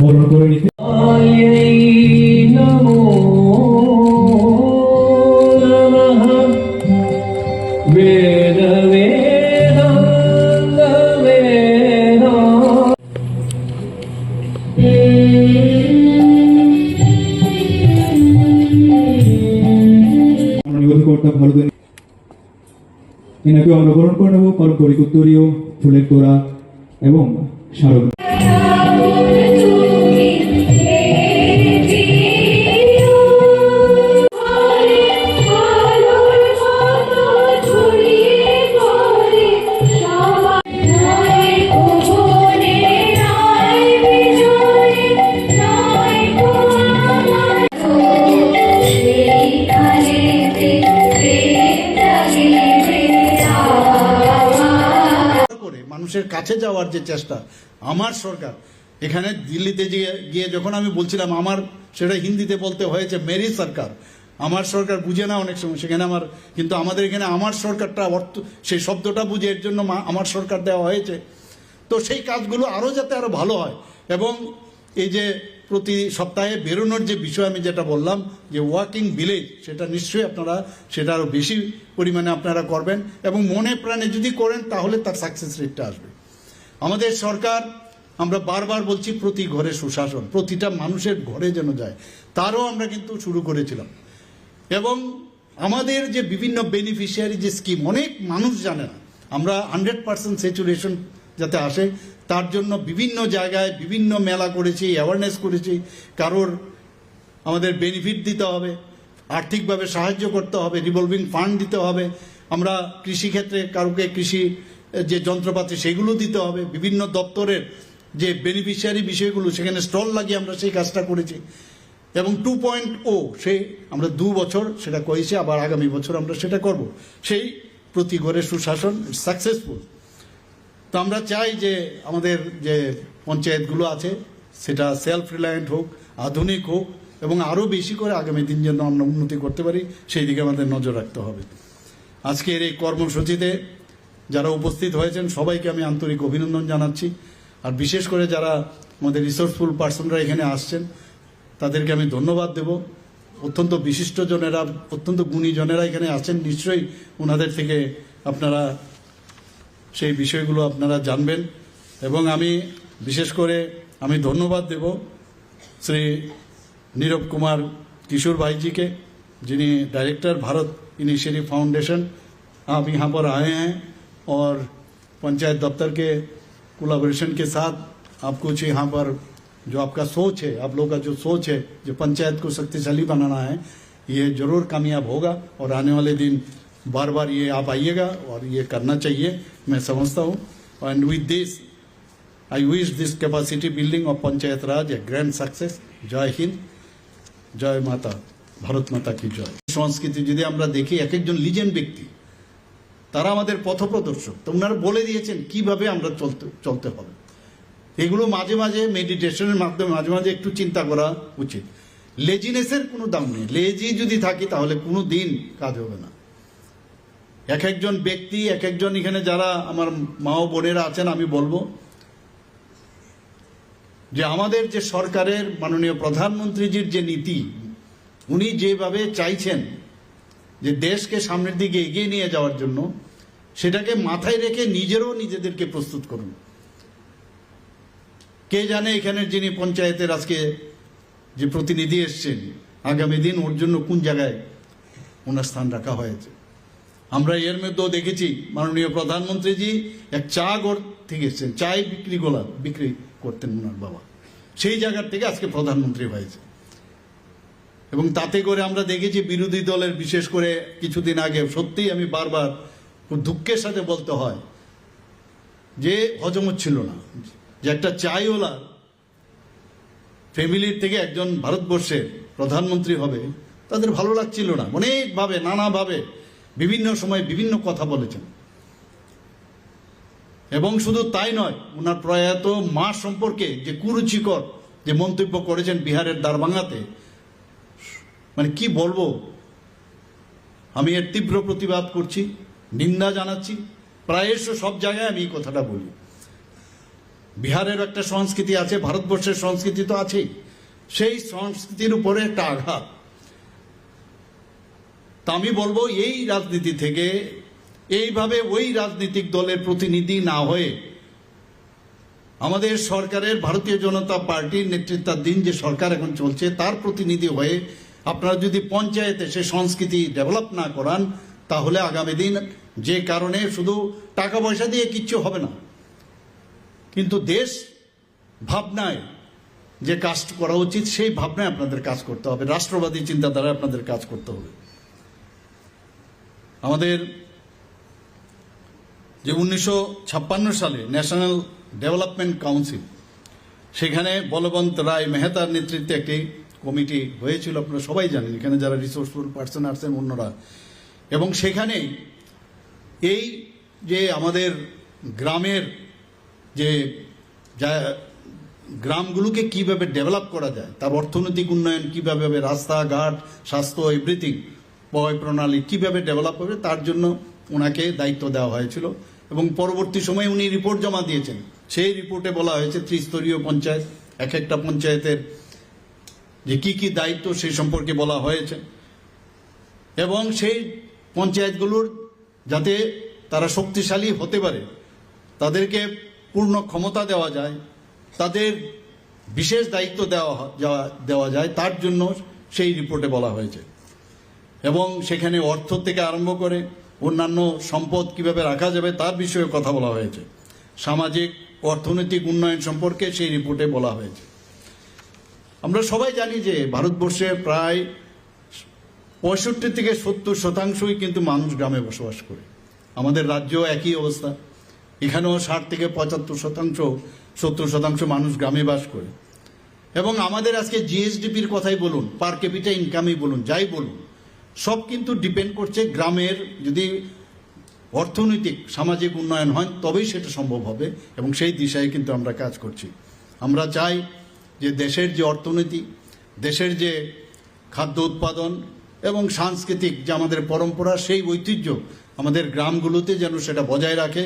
বরণ করে নিতে। এনাকে আমরা বরণ করে নেব। পরিকুত্তরীয় ফুলের তোড়া এবং স্মারক কাছে যাওয়ার যে চেষ্টা, আমার সরকার, এখানে দিল্লিতে গিয়ে গিয়ে যখন আমি বলছিলাম, আমার সেটা হিন্দিতে বলতে হয়েছে, মেরি সরকার। আমার সরকার বুঝে না অনেক সময়, সেখানে আমার, কিন্তু আমাদের এখানে আমার সরকারটা অর্থ, সেই শব্দটা বুঝে এর জন্য আমার সরকার দেওয়া হয়েছে। তো সেই কাজগুলো আরও যাতে আরও ভালো হয়, এবং এই যে প্রতি সপ্তাহে বেরোনোর যে বিষয় আমি যেটা বললাম, যে ওয়াকিং ভিলেজ, সেটা নিশ্চয়ই আপনারা, সেটা আরও বেশি পরিমাণে আপনারা করবেন, এবং মনে প্রাণে যদি করেন, তাহলে তার সাকসেস রেটটা আসবে। আমাদের সরকার, আমরা বারবার বলছি প্রতি ঘরে সুশাসন, প্রতিটা মানুষের ঘরে যেন যায়। তারও আমরা কিন্তু শুরু করেছিলাম। এবং আমাদের যে বিভিন্ন বেনিফিশিয়ারি যে স্কিম অনেক মানুষ জানে না। আমরা হান্ড্রেড পার্সেন্ট স্যাচুরেশন যাতে আসে, তার জন্য বিভিন্ন জায়গায় বিভিন্ন মেলা করেছি অ্যাওয়ারনেস করেছি। কারোর আমাদের বেনিফিট দিতে হবে, আর্থিকভাবে সাহায্য করতে হবে রিভলভিং ফান্ড দিতে হবে। আমরা কৃষিক্ষেত্রে কারোকে কৃষি যে যন্ত্রপাতি সেগুলো দিতে হবে, বিভিন্ন দপ্তরের যে বেনিফিশিয়ারি বিষয়গুলো, সেখানে স্টল লাগিয়ে আমরা সেই কাজটা করেছি। এবং টু পয়েন্ট ও সেই আমরা দু বছর সেটা করেছি, আবার আগামী বছর আমরা সেটা করব। সেই প্রতি ঘরে সুশাসন সাকসেসফুল তো আমরা চাই যে আমাদের যে পঞ্চায়েতগুলো আছে, সেটা সেলফ রিলায়েন্ট হোক, আধুনিক হোক, এবং আরও বেশি করে আগামী দিন যেন আমরা উন্নতি করতে পারি, সেই দিকে আমাদের নজর রাখতে হবে। আজকের এই কর্মসূচিতে যারা উপস্থিত হয়েছেন সবাইকে আমি আন্তরিক অভিনন্দন জানাচ্ছি আর বিশেষ করে যারা আমাদের রিসোর্সফুল পার্সনরা এখানে আসছেন তাদেরকে আমি ধন্যবাদ দেব অত্যন্ত বিশিষ্টজনেরা অত্যন্ত গুণীজনেরা এখানে আছেন নিশ্চয়ই ওনাদের থেকে আপনারা সেই বিষয়গুলো আপনারা জানবেন এবং আমি বিশেষ করে আমি ধন্যবাদ দেব শ্রী নীরব কুমার किशोर भाई जी के जिन्हें डायरेक्टर भारत इनिशिएटिव फाउंडेशन आप यहाँ पर आए हैं और पंचायत दफ्तर के कोलाबोरेशन के साथ आप कुछ यहाँ पर जो आपका सोच है आप लोग का जो सोच है जो पंचायत को शक्तिशाली बनाना है ये जरूर कामयाब होगा और आने वाले दिन बार बार ये आप आइएगा और ये करना चाहिए मैं समझता हूँ and with this I wish this capacity building of Panchayat Raj a grand success. জয় হিন্দ জয় মাতা ভারত মাতা কি জয় সংস্কৃতি যদি আমরা দেখি এক একজন লিজেন্ড ব্যক্তি তারা আমাদের পথপ্রদর্শক। তো ওনারা বলে দিয়েছেন কীভাবে আমরা চলতে চলতে হবে। এগুলো মাঝে মাঝে মেডিটেশনের মাধ্যমে মাঝে মাঝে একটু চিন্তা করা উচিত। লেজিনেসের কোনো দাম নেই। লেজি যদি থাকি তাহলে কোনো দিন কাজ হবে না। এক একজন ব্যক্তি, এক একজন এখানে যারা আমার মা ও বোনেরা আছেন, আমি বলব যে আমাদের যে সরকারের মাননীয় প্রধানমন্ত্রীজির যে নীতি, উনি যেভাবে চাইছেন যে দেশকে সামনের দিকে এগিয়ে নিয়ে যাওয়ার জন্য সেটাকে মাথায় রেখে নিজেরও নিজেদেরকে প্রস্তুত করুন। কে জানে এখানের যিনি পঞ্চায়েতের আজকে যে প্রতিনিধি এসছেন, আগামী দিন ওর জন্য কোন জায়গায় ওনার স্থান রাখা হয়েছে? আমরা এর মধ্যেও দেখেছি, মাননীয় প্রধানমন্ত্রীজি এক চা ঘর থেকে এসছেন চায় বিক্রি গোলা বিক্রি করতেন ওনার বাবা। সেই জায়গার থেকে আজকে প্রধানমন্ত্রী হয়েছে। এবং তাতে করে আমরা দেখেছি বিরোধী দলের, বিশেষ করে কিছুদিন আগে, সত্যিই আমি বারবার খুব দুঃখের সাথে বলতে হয় যে হজম হচ্ছিল না। যে একটা চাইওয়ালা ফ্যামিলির থেকে একজন ভারতবর্ষের প্রধানমন্ত্রী হবে, তাদের ভালো লাগছিল না। অনেকভাবে, নানাভাবে, বিভিন্ন সময় বিভিন্ন কথা বলেছেন। এবং শুধু তাই নয় ওনার প্রয়াত মা সম্পর্কে যে কুরুচিকর যে মন্তব্য করেছেন বিহারের দারভাঙ্গাতে মানে কি বলব? আমি এর তীব্র প্রতিবাদ করছি, নিন্দা জানাচ্ছি, প্রায়শ সব জায়গায় আমি এই কথাটা বলি। বিহারের একটা সংস্কৃতি আছে, ভারতবর্ষের সংস্কৃতি তো আছেই। সেই সংস্কৃতির উপরে একটা আঘাত। তা আমি বলব, এই রাজনীতি থেকে এইভাবে ওই রাজনৈতিক দলের প্রতিনিধি না হয়ে আমাদের সরকারের, ভারতীয় জনতা পার্টির নেতৃত্বাধীন যে সরকার এখন চলছে, তার প্রতিনিধি হয়ে আপনারা যদি পঞ্চায়েতে সে সংস্কৃতি ডেভেলপ না করান, তাহলে আগামী দিন যে কারণে শুধু টাকা পয়সা দিয়ে কিচ্ছু হবে না। কিন্তু দেশ ভাবনায় যে কাজ করা উচিত, সেই ভাবনায় আপনাদের কাজ করতে হবে। রাষ্ট্রবাদী চিন্তাধারায় আপনাদের কাজ করতে হবে। আমাদের যে উনিশশো ছাপ্পান্ন সালে ন্যাশনাল ডেভেলপমেন্ট কাউন্সিল সেখানে বলবন্ত রায় মেহতার নেতৃত্বে একটি কমিটি হয়েছিল, আপনারা সবাই জানেন, এখানে যারা রিসোর্সফুল পার্সন আছেন অন্যরা। এবং সেখানে এই যে আমাদের গ্রামের যে গ্রামগুলোকে কীভাবে ডেভেলপ করা যায়, তার অর্থনৈতিক উন্নয়ন কীভাবে হবে, রাস্তাঘাট, স্বাস্থ্য এভরিথিং বয় প্রণালী কীভাবে ডেভেলপ হবে, তার জন্য ওনাকে দায়িত্ব দেওয়া হয়েছিল। এবং পরবর্তী সময়ে উনি রিপোর্ট জমা দিয়েছেন। সেই রিপোর্টে বলা হয়েছে, ত্রিস্তরীয় পঞ্চায়েত, এক একটা পঞ্চায়েতের যে কি কি দায়িত্ব সেই সম্পর্কে বলা হয়েছে। এবং সেই পঞ্চায়েতগুলোর যাতে তারা শক্তিশালী হতে পারে, তাদেরকে পূর্ণ ক্ষমতা দেওয়া যায়, তাদের বিশেষ দায়িত্ব দেওয়া দেওয়া যায়, তার জন্য সেই রিপোর্টে বলা হয়েছে। এবং সেখানে অর্থ থেকে আরম্ভ করে অন্যান্য সম্পদ কীভাবে রাখা যাবে তার বিষয়ে কথা বলা হয়েছে। সামাজিক, অর্থনৈতিক উন্নয়ন সম্পর্কে সেই রিপোর্টে বলা হয়েছে। আমরা সবাই জানি যে ভারতবর্ষে প্রায় পঁয়ষট্টি থেকে সত্তর শতাংশই কিন্তু মানুষ গ্রামে বসবাস করে। আমাদের রাজ্য একই অবস্থা। এখানেও ষাট থেকে পঁচাত্তর শতাংশ, সত্তর শতাংশ মানুষ গ্রামে বাস করে। এবং আমাদের আজকে জিএসডিপির কথাই বলুন, পার ক্যাপিটা ইনকামই বলুন, যাই বলুন, সব কিন্তু ডিপেন্ড করছে গ্রামের যদি অর্থনৈতিক, সামাজিক উন্নয়ন হয়, তবেই সেটা সম্ভব হবে এবং সেই দিশায় কিন্তু আমরা কাজ করছি। আমরা চাই যে দেশের যে অর্থনীতি, দেশের যে খাদ্য উৎপাদন এবং সাংস্কৃতিক যে আমাদের পরম্পরা, সেই ঐতিহ্য আমাদের গ্রামগুলোতে যেন সেটা বজায় রাখে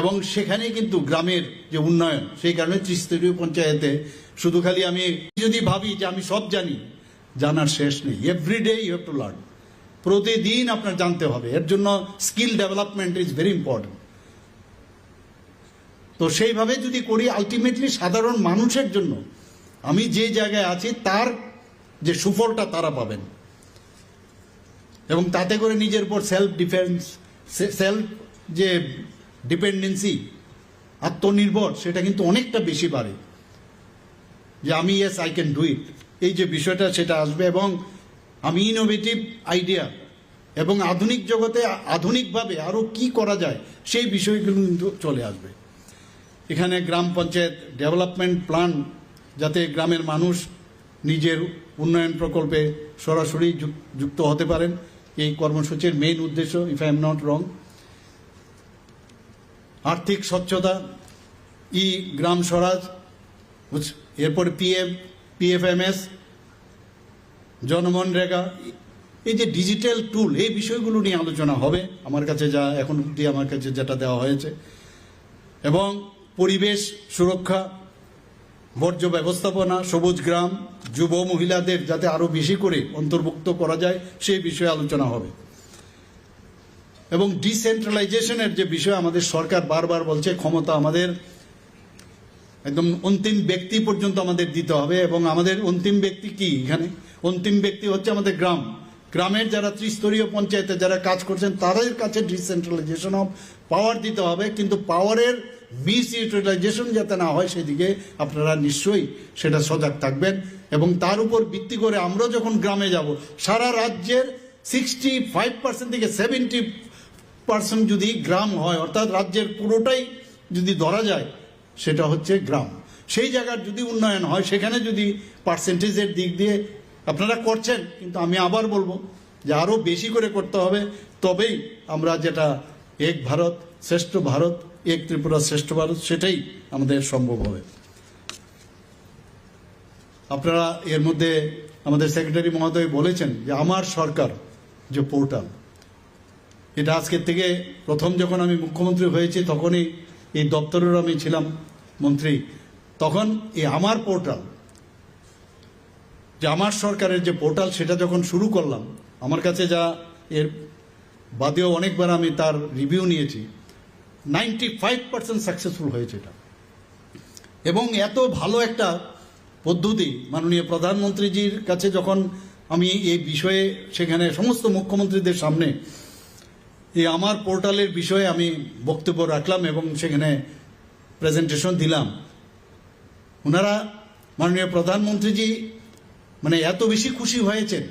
এবং সেখানে কিন্তু গ্রামের যে উন্নয়ন, সেই কারণে ত্রিস্তরীয় পঞ্চায়েতে শুধু খালি আমি যদি ভাবি যে আমি সব জানি, জানার শেষ নেই। Everyday you have to learn প্রতিদিন আপনার জানতে হবে। এর জন্য skill development is very important তো সেইভাবে যদি করি আলটিমেটলি সাধারণ মানুষের জন্য আমি যে জায়গায় আছি, তার যে সুফলটা তারা পাবেন। এবং তাতে করে নিজের উপর সেলফ ডিফেন্স সেলফ যে ডিপেন্ডেন্সি আত্মনির্ভর, সেটা কিন্তু অনেকটা বেশি বাড়ে। যে আমি yes I can do it এই যে বিষয়টা, সেটা আসবে এবং আমি ইনোভেটিভ আইডিয়া এবং আধুনিক জগতে আধুনিকভাবে আরও কি করা যায়, সেই বিষয়গুলো কিন্তু চলে আসবে। এখানে গ্রাম পঞ্চায়েত ডেভেলপমেন্ট প্ল্যান যাতে গ্রামের মানুষ নিজের উন্নয়ন প্রকল্পে সরাসরি যুক- যুক্ত হতে পারেন। এই কর্মসূচির মেইন উদ্দেশ্য if I am not wrong আর্থিক স্বচ্ছতা, ই গ্রাম স্বরাজ এরপরে পিএম পিএফএমএস জনমন রেগা এই যে ডিজিটাল টুল এই বিষয়গুলো নিয়ে আলোচনা হবে আমার কাছে যা এখন অব্দি আমার কাছে যেটা দেওয়া হয়েছে। এবং পরিবেশ সুরক্ষা বর্জ্য ব্যবস্থাপনা, সবুজ গ্রাম, যুব মহিলাদের যাতে আরও বেশি করে অন্তর্ভুক্ত করা যায়, সেই বিষয়ে আলোচনা হবে। এবং ডিসেন্ট্রালাইজেশনের যে বিষয় আমাদের সরকার বারবার বলছে, ক্ষমতা আমাদের একদম অন্তিম ব্যক্তি পর্যন্ত আমাদের দিতে হবে। এবং আমাদের অন্তিম ব্যক্তি কি এখানে? অন্তিম ব্যক্তি হচ্ছে আমাদের গ্রাম। গ্রামের যারা ত্রিস্তরীয় পঞ্চায়েতে যারা কাজ করছেন, তাদের কাছে ডিসেন্ট্রালাইজেশন অফ পাওয়ার দিতে হবে। কিন্তু পাওয়ারের মিস ইউটিলাইজেশন যাতে না হয় সেদিকে আপনারা নিশ্চয়ই সেটা সজাগ থাকবেন এবং তার উপর ভিত্তি করে আমরা যখন গ্রামে যাব, সারা রাজ্যের সিক্সটি ফাইভ পার্সেন্ট থেকে সেভেন্টি পার্সেন্ট যদি গ্রাম হয়, অর্থাৎ রাজ্যের পুরোটাই যদি ধরা যায়, সেটা হচ্ছে গ্রাম। সেই জায়গার যদি উন্নয়ন হয়, সেখানে যদি পার্সেন্টেজের দিক দিয়ে আপনারা করছেন, কিন্তু আমি আবার বলব যে আরও বেশি করে করতে হবে, তবেই আমরা যেটা এক ভারত, শ্রেষ্ঠ ভারত এক ত্রিপুরা শ্রেষ্ঠ ভারত, সেটাই আমাদের সম্ভব হবে। আপনারা এর মধ্যে আমাদের সেক্রেটারি মহোদয় বলেছেন যে, আমার সরকার যে পোর্টাল এটা আজকের থেকে প্রথম যখন আমি মুখ্যমন্ত্রী হয়েছি তখনই এই দপ্তরের আমি ছিলাম মন্ত্রী। তখন এই আমার পোর্টাল যে আমার সরকারের যে পোর্টাল সেটা যখন শুরু করলাম, আমার কাছে যা এর বাদেও অনেকবার আমি তার রিভিউ নিয়েছি নাইনটি ফাইভ পার্সেন্ট সাকসেসফুল হয়েছে এটা। এবং এত ভালো একটা পদ্ধতি মাননীয় প্রধানমন্ত্রীজির কাছে যখন আমি এই বিষয়ে সেখানে সমস্ত মুখ্যমন্ত্রীদের সামনে এই আমার পোর্টালের বিষয়ে আমি বক্তব্য রাখলাম এবং সেখানে প্রেজেন্টেশন দিলাম, ওনারা মাননীয় প্রধানমন্ত্রীজি মানে এত বেশি খুশি হয়েছেন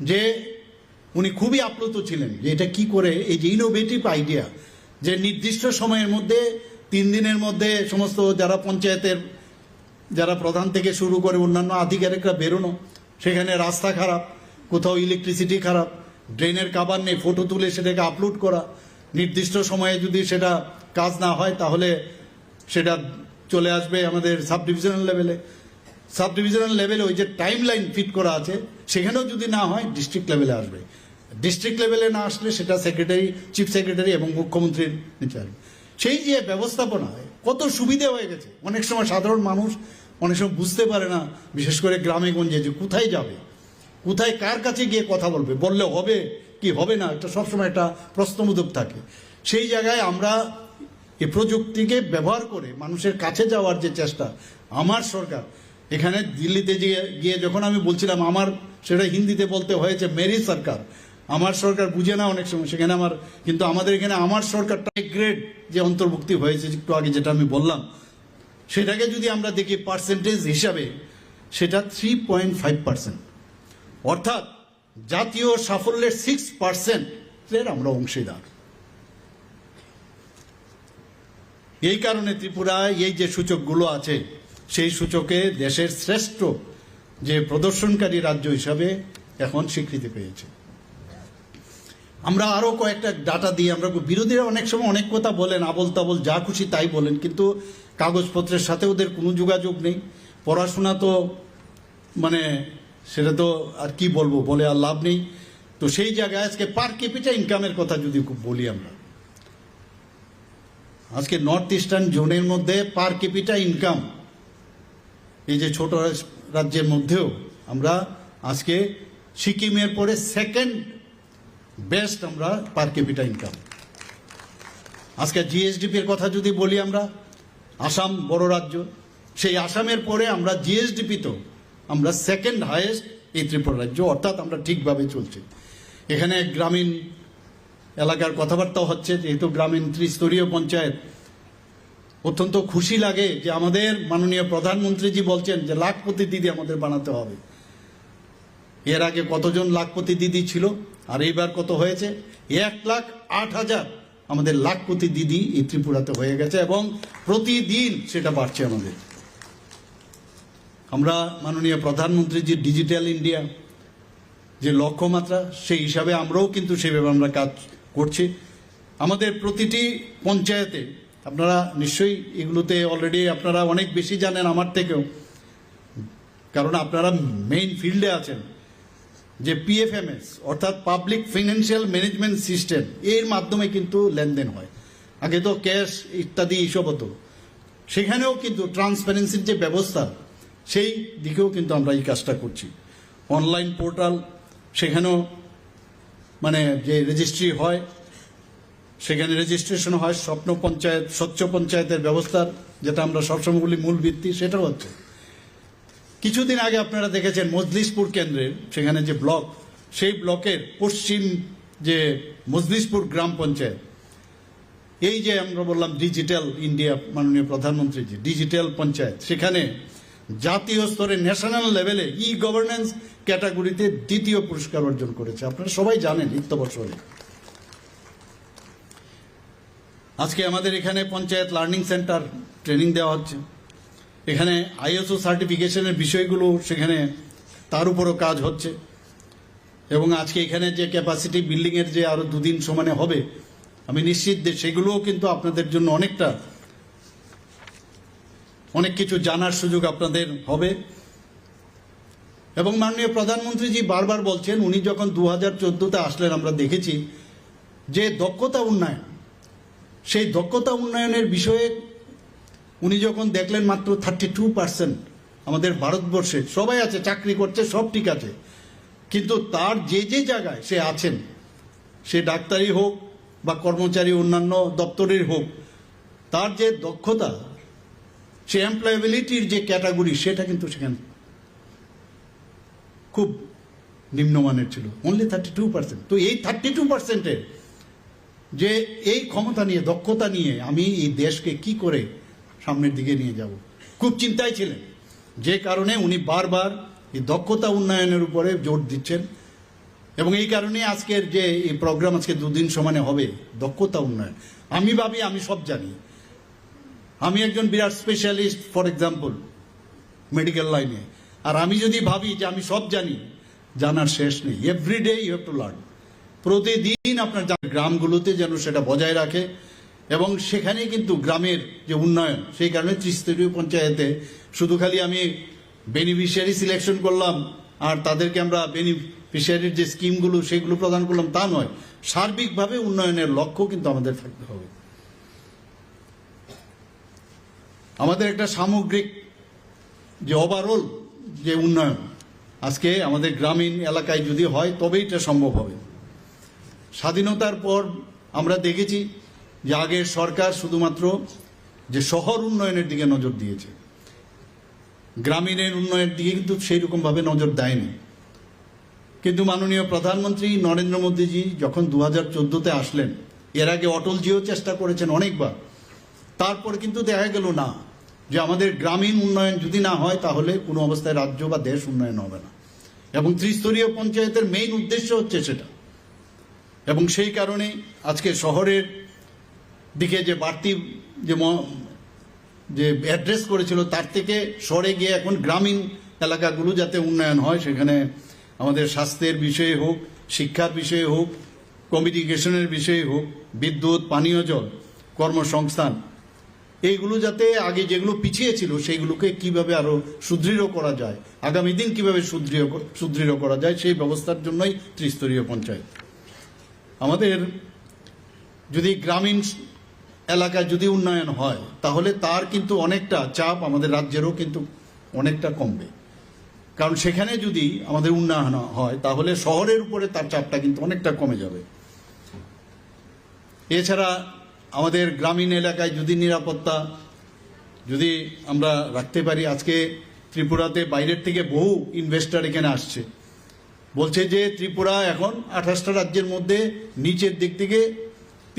যে উনি খুবই আপ্লুত ছিলেন যে এটা কি করে, এই যে ইনোভেটিভ আইডিয়া যে নির্দিষ্ট সময়ের মধ্যে, তিন দিনের মধ্যে সমস্ত যারা পঞ্চায়েতের, যারা প্রধান থেকে শুরু করে অন্যান্য আধিকারিকরা বেরোনো, সেখানে রাস্তা খারাপ, কোথাও ইলেকট্রিসিটি খারাপ ড্রেনের কাবার নেই ফটো তুলে সেটাকে আপলোড করা, নির্দিষ্ট সময়ে যদি সেটা কাজ না হয় তাহলে সেটা চলে আসবে আমাদের সাব ডিভিশনাল লেভেলে সাব ডিভিশনাল লেভেলে ওই যে টাইম লাইন ফিট করা আছে, সেখানেও যদি না হয় ডিস্ট্রিক্ট লেভেলে আসবে। ডিস্ট্রিক্ট লেভেলে না আসলে সেটা সেক্রেটারি চিফ সেক্রেটারি এবং মুখ্যমন্ত্রীর নিচে সেই যে ব্যবস্থাপনা কত সুবিধে হয়ে গেছে। অনেক সময় সাধারণ মানুষ অনেক সময় বুঝতে পারে না, বিশেষ করে গ্রামে গঞ্জে যে কোথায় যাবে, কোথায় কার কাছে গিয়ে কথা বলবে, বললে হবে কি হবে না, এটা সবসময় একটা প্রশ্নবোধক থাকে। সেই জায়গায় আমরা এই প্রযুক্তিকে ব্যবহার করে মানুষের কাছে যাওয়ার যে চেষ্টা, আমার সরকার, এখানে দিল্লিতে গিয়ে যখন আমি বলছিলাম, আমার সেটা হিন্দিতে বলতে হয়েছে, মেরি সরকার। আমার সরকার বুঝে না অনেক সময়, সেখানে আমার কিন্তু আমাদের এখানে আমার সরকারটা গ্রেড যে অন্তর্ভুক্তি হয়েছে একটু আগে যেটা আমি বললাম, সেটাকে যদি আমরা দেখি পার্সেন্টেজ হিসাবে, সেটা থ্রি পয়েন্ট ফাইভ পার্সেন্ট অর্থাৎ জাতীয় সাফল্যের সিক্স পার্সেন্টের আমরা অংশীদার। এই কারণে ত্রিপুরায় এই যে সূচকগুলো আছে, সেই সূচকে দেশের শ্রেষ্ঠ যে প্রদর্শনকারী রাজ্য হিসাবে এখন স্বীকৃতি পেয়েছে। আমরা আরও কয়েকটা ডাটা দিয়ে আমরা বিরোধীরা অনেক সময় অনেক কথা বলেন আবল তাবল যা খুশি তাই বলেন, কিন্তু কাগজপত্রের সাথে ওদের কোনো যোগাযোগ নেই। পড়াশোনা তো মানে সেটা তো আর কি বলব, বলে আর লাভ নেই। তো সেই জায়গায় আজকে পার ক্যাপিটা ইনকামের কথা যদি বলি আমরা। আজকে নর্থ ইস্টার্ন জোনের মধ্যে পার ক্যাপিটা ইনকাম এই যে ছোট রাজ্যের মধ্যেও আমরা আজকে সিকিমের পরে সেকেন্ড বেস্ট আমরা পার ক্যাপিটা ইনকাম আজকে জিএসডিপির কথা যদি বলি আমরা, আসাম বড় রাজ্য, সেই আসামের পরে আমরা জিএসডিপি তো আমরা সেকেন্ড হায়েস্ট এই ত্রিপুরা রাজ্য, অর্থাৎ আমরা ঠিকভাবে চলছি। এখানে গ্রামীণ এলাকার কথাবার্তা হচ্ছে, যেহেতু গ্রামীণ ত্রিস্তরীয় পঞ্চায়েত, অত্যন্ত খুশি লাগে যে আমাদের মাননীয় প্রধানমন্ত্রীজি বলছেন যে লাখপতি দিদি আমাদের বানাতে হবে। এর আগে কতজন লাখপতি দিদি ছিল? আর এইবার কত হয়েছে? এক লাখ আট হাজার। আমাদের লাখ লাখপতি দিদি এই ত্রিপুরাতে হয়ে গেছে এবং প্রতিদিন সেটা বাড়ছে আমাদের। আমরা মাননীয় প্রধানমন্ত্রীজি ডিজিটাল ইন্ডিয়া যে লক্ষ্যমাত্রা, সেই হিসাবে আমরাও কিন্তু সেভাবে আমরা কাজ করছি। আমাদের প্রতিটি পঞ্চায়েতে, আপনারা নিশ্চয়ই এগুলোতে অলরেডি আপনারা অনেক বেশি জানেন আমার থেকেও, কারণ আপনারা মেইন ফিল্ডে আছেন। যে পিএফএমএস অর্থাৎ পাবলিক ফিনান্সিয়াল ম্যানেজমেন্ট সিস্টেম এর মাধ্যমে কিন্তু লেনদেন হয়। আগে তো ক্যাশ ইত্যাদি এইসব হতো। সেখানেও কিন্তু ট্রান্সপারেন্সির যে ব্যবস্থা, সেই দিকেও কিন্তু আমরা এই কাজটা করছি। অনলাইন পোর্টাল সেখানেও মানে যে রেজিস্ট্রি হয়, সেখানে রেজিস্ট্রেশন হয় স্বপ্ন পঞ্চায়েত স্বচ্ছ পঞ্চায়েতের ব্যবস্থার যেটা আমরা সবসময় বলি মূল ভিত্তি, সেটাও হচ্ছে। কিছুদিন আগে আপনারা দেখেছেন মজলিশপুর কেন্দ্রের সেখানে যে ব্লক, সেই ব্লকের পশ্চিম যে মজলিশপুর গ্রাম পঞ্চায়েত, এই যে আমরা বললাম ডিজিটাল ইন্ডিয়া, মাননীয় প্রধানমন্ত্রীজি, ডিজিটাল পঞ্চায়েত, সেখানে জাতীয় স্তরে ন্যাশনাল লেভেলে ই গভর্নেন্স ক্যাটাগরিতে দ্বিতীয় পুরস্কার অর্জন করেছে। আপনারা সবাই জানেন ইত্য বছরে। আজকে আমাদের এখানে পঞ্চায়েত লার্নিং সেন্টার ট্রেনিং দেওয়া হচ্ছে। এখানে আইএসও সার্টিফিকেশনের বিষয়গুলো সেখানে তার উপরও কাজ হচ্ছে। এবং আজকে এখানে যে ক্যাপাসিটি বিল্ডিংয়ের যে আরও দুদিন সমানে হবে, আমি নিশ্চিত যে সেগুলোও কিন্তু আপনাদের জন্য অনেকটা, অনেক কিছু জানার সুযোগ আপনাদের হবে। এবং মাননীয় প্রধানমন্ত্রীজি বারবার বলছেন, উনি যখন দু হাজার চোদ্দোতে আসলেন, আমরা দেখেছি যে দক্ষতা উন্নয়ন, সেই দক্ষতা উন্নয়নের বিষয়ে উনি যখন দেখলেন মাত্র থার্টি টু পার্সেন্ট আমাদের ভারতবর্ষে, সবাই আছে, চাকরি করছে, সব ঠিক আছে। কিন্তু তার যে যে জায়গায় সে আছেন, সে ডাক্তারি হোক বা কর্মচারী অন্যান্য দপ্তরের হোক, তার যে দক্ষতা, সে এমপ্লয়াবিলিটির যে ক্যাটাগরি সেটা কিন্তু সেখানে খুব নিম্নমানের ছিল। অনলি থার্টি টু পার্সেন্ট তো এই থার্টি টু পার্সেন্টের যে এই ক্ষমতা নিয়ে, দক্ষতা নিয়ে আমি এই দেশকে কি করে সামনের দিকে নিয়ে যাব। খুব চিন্তায় ছিলেন। যে কারণে উনি বারবার এই দক্ষতা উন্নয়নের উপরে জোর দিচ্ছেন এবং এই কারণে আজকের যে এই প্রোগ্রাম আজকে দুদিন সমানে হবে, দক্ষতা উন্নয়ন। আমি ভাবি, আমি সব জানি। আমি একজন বিরাট স্পেশালিস্ট ফর এক্সাম্পল মেডিকেল লাইনে আর আমি যদি ভাবি যে আমি সব জানি, জানার শেষ নেই। Everyday you have to learn প্রতিদিন আপনার গ্রামগুলোতে যেন সেটা বজায় রাখে। এবং সেখানে কিন্তু গ্রামের যে উন্নয়ন, সেই কারণে ত্রিস্তরীয় পঞ্চায়েতে শুধু খালি আমি বেনিফিশিয়ারি সিলেকশন করলাম আর তাদেরকে আমরা বেনিফিশিয়ারির যে স্কিমগুলো সেগুলো প্রদান করলাম তা নয়, সার্বিকভাবে উন্নয়নের লক্ষ্য কিন্তু আমাদের থাকতে হবে। আমাদের একটা সামগ্রিক যে ওভারঅল যে উন্নয়ন, আজকে আমাদের গ্রামীণ এলাকায় যদি হয় তবেই এটা সম্ভব হবে। স্বাধীনতার পর আমরা দেখেছি যে আগের সরকার শুধুমাত্র যে শহর উন্নয়নের দিকে নজর দিয়েছে, গ্রামীণের উন্নয়নের দিকে কিন্তু সেই রকমভাবে নজর দেয়নি। কিন্তু মাননীয় প্রধানমন্ত্রী নরেন্দ্র মোদীজি যখন দু হাজার আসলেন, এর আগে অটলজিও চেষ্টা করেছেন অনেকবার। তারপর কিন্তু দেখা গেল না, যে আমাদের গ্রামীণ উন্নয়ন যদি না হয়, তাহলে কোনো অবস্থায় রাজ্য বা দেশ উন্নয়ন হবে না। এবং ত্রিস্তরীয় পঞ্চায়েতের মেইন উদ্দেশ্য হচ্ছে সেটা। এবং সেই কারণে আজকে শহরের দিকে যে বাড়তি যে যে অ্যাড্রেস করেছিল, তার থেকে সরে গিয়ে এখন গ্রামীণ এলাকাগুলো যাতে উন্নয়ন হয়, সেখানে আমাদের স্বাস্থ্যের বিষয়ে হোক, শিক্ষার বিষয়ে হোক কমিউনিকেশনের বিষয়ে হোক, বিদ্যুৎ, পানীয় জল, কর্মসংস্থান, এইগুলো যাতে আগে যেগুলো পিছিয়ে ছিল, সেইগুলোকে কীভাবে আরও সুদৃঢ় করা যায়, আগামী দিন কীভাবে সুদৃঢ় সুদৃঢ় করা যায়, সেই ব্যবস্থার জন্যই ত্রিস্তরীয় পঞ্চায়েত। আমাদের যদি গ্রামীণ এলাকায় যদি উন্নয়ন হয়, তাহলে তার কিন্তু অনেকটা চাপ আমাদের রাজ্যেরও কিন্তু অনেকটা কমবে। কারণ সেখানে যদি আমাদের উন্নয়ন হয়, তাহলে শহরের উপরে তার চাপটা কিন্তু অনেকটা কমে যাবে। এছাড়া আমাদের গ্রামীণ এলাকায় যদি নিরাপত্তা, যদি আমরা রাখতে পারি, আজকে ত্রিপুরাতে বাইরের থেকে বহু ইনভেস্টর এখানে আসছে। বলছে যে ত্রিপুরা এখন আঠাশটা রাজ্যের মধ্যে নিচের দিক থেকে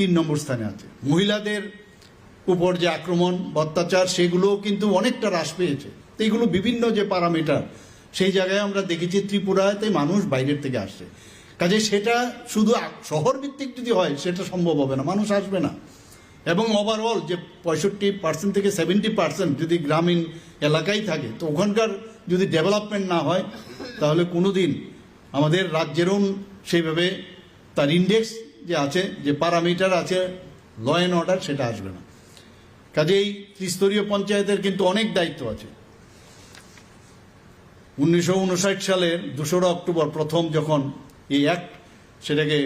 তিন নম্বর স্থানে আছে। মহিলাদের উপর যে আক্রমণ, অত্যাচার, সেগুলোও কিন্তু অনেকটা হ্রাস পেয়েছে। তো এইগুলো বিভিন্ন যে প্যারামিটার সেই জায়গায় আমরা দেখেছি ত্রিপুরাতে মানুষ বাইরের থেকে আসছে। কাজে সেটা শুধু শহর ভিত্তিক যদি হয়, সেটা সম্ভব হবে না, মানুষ আসবে না। এবং ওভারঅল যে পঁয়ষট্টি পার্সেন্ট থেকে সেভেন্টি পার্সেন্ট যদি গ্রামীণ এলাকায় থাকে, তো ওখানকার যদি ডেভেলপমেন্ট না হয়, তাহলে কোনোদিন আমাদের রাজ্যেরও সেইভাবে তার ইন্ডেক্স যে আছে, যে প্যারামিটার আছে ল অ্যান্ড অর্ডার সেটা আসবে না। কাজেই ত্রিস্তরীয় পঞ্চায়েতের কিন্তু অনেক দায়িত্ব আছে। উনিশশো উনষাট সালের দোসরা অক্টোবর প্রথম যখন এই অ্যাক্ট সেটাকে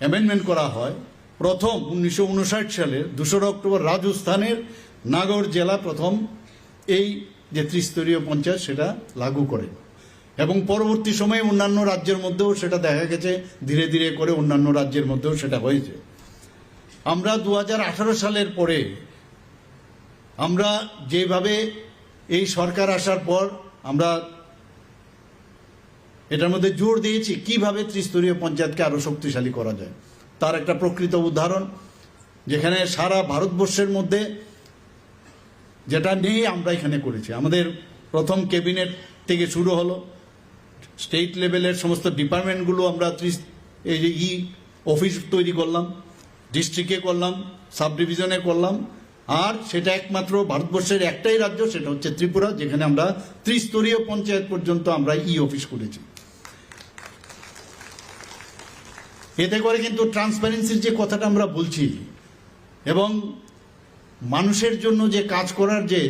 অ্যামেন্ডমেন্ট করা হয়, প্রথম উনিশশো উনষাট সালের দোসরা অক্টোবর রাজস্থানের নাগর জেলা প্রথম এই যে ত্রিস্তরীয় পঞ্চায়েত সেটা লাগু করে। এবং পরবর্তী সময়ে অন্যান্য রাজ্যের মধ্যেও সেটা দেখা গেছে, ধীরে ধীরে করে অন্যান্য রাজ্যের মধ্যেও সেটা হয়েছে। আমরা দু হাজার আঠারো সালের পরে আমরা যেভাবে এই সরকার আসার পর আমরা এটার মধ্যে জোর দিয়েছি, কীভাবে ত্রিস্তরীয় পঞ্চায়েতকে আরও শক্তিশালী করা যায়, তার একটা প্রকৃত উদাহরণ, যেখানে সারা ভারতবর্ষের মধ্যে যেটা নেই আমরা এখানে করেছি। আমাদের প্রথম ক্যাবিনেট থেকে শুরু হলো স্টেট লেভেলের সমস্ত ডিপার্টমেন্টগুলো আমরা এই যে ই অফিস তৈরি করলাম, ডিস্ট্রিক্টে করলাম সাব ডিভিশনে করলাম, আর সেটা একমাত্র ভারতবর্ষের একটাই রাজ্য, সেটা হচ্ছে ত্রিপুরা, যেখানে আমরা ত্রিস্তরীয় পঞ্চায়েত পর্যন্ত আমরা ই অফিস করেছি। এতে করে কিন্তু ট্রান্সপারেন্সির যে কথাটা আমরা বলছি, এবং মানুষের জন্য যে কাজ করার যে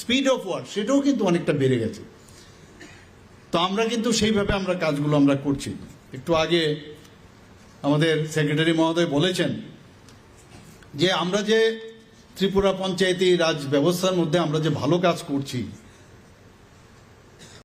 স্পিড অফ ওয়ার্ক, সেটাও কিন্তু অনেকটা বেড়ে গেছে। তো আমরা কিন্তু সেইভাবে আমরা কাজগুলো আমরা করছি। একটু আগে আমাদের সেক্রেটারি মহোদয় বলেছেন যে আমরা যে ত্রিপুরা পঞ্চায়েতি রাজ ব্যবস্থার মধ্যে আমরা যে ভালো কাজ করছি